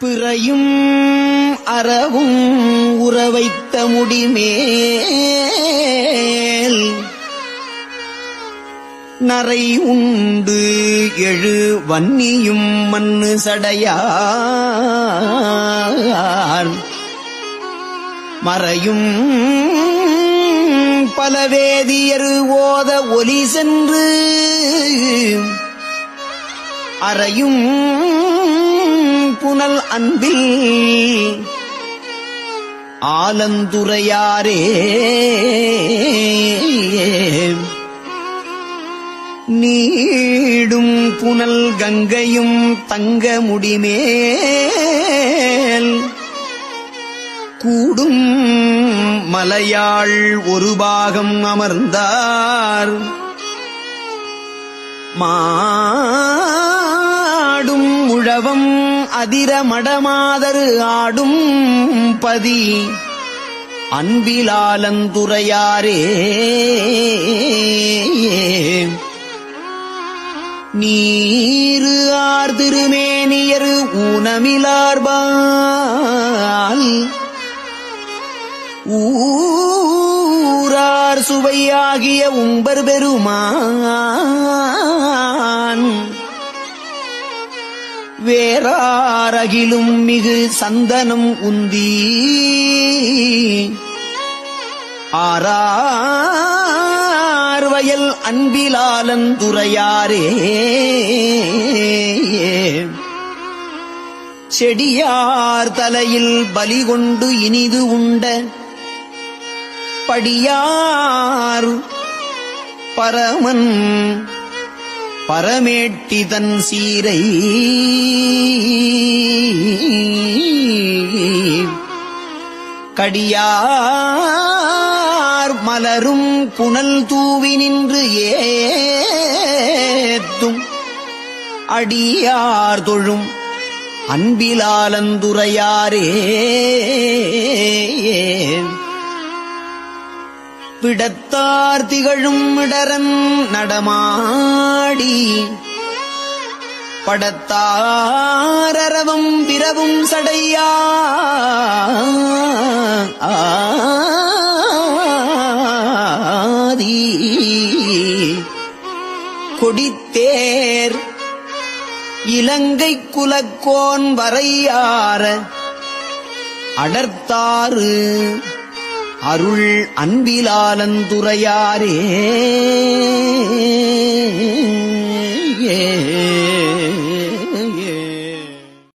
பிறையும் அறவும் உறவைத்த முடிமேல் நரை உண்டு எழு வன்னியும் மண்ணு சடையார். மறையும் பலவேதியரு ஓத ஒலி சென்று அறையும் புனல் அன்பில் ஆலந்துரையாரே. நீடும் புனல் கங்கையும் தங்க முடிமேல். கூடும் மலையாள் ஒரு பாகம் அமர்ந்தார். மாடும் உழவம் அதிர மடமாதரு ஆடும் பதி. அன்பிலாலந்துரையாரே. நீரு ஆர் திருமேனியர் ஊனமிலார்பால். ஊரார் சுவையாகிய உம்பர் பெருமா வேறாரகிலும் மிகு சந்தனம் உந்தி. ஆரார்வயல் அன்பிலாலன் துறையாரே. செடியார் தலையில் பலி கொண்டு இனிது உண்ட படியார் பரமன் பரமேட்டிதன் சீரை கடியார் மலரும் புனல் தூவி நின்று ஏத்தும் அடியார் தொழும் அன்பிலாலந்துரையாரே. விடத்தார் திகழும் இடரன் நடமாடி. படத்தாரரவம் பிறவும் சடையா. ஆதி. கொடித்தேர் இலங்கை குலக்கோன் வரையார அடர்த்தாறு. அருள் அன்பிலாலந்துரையாரே.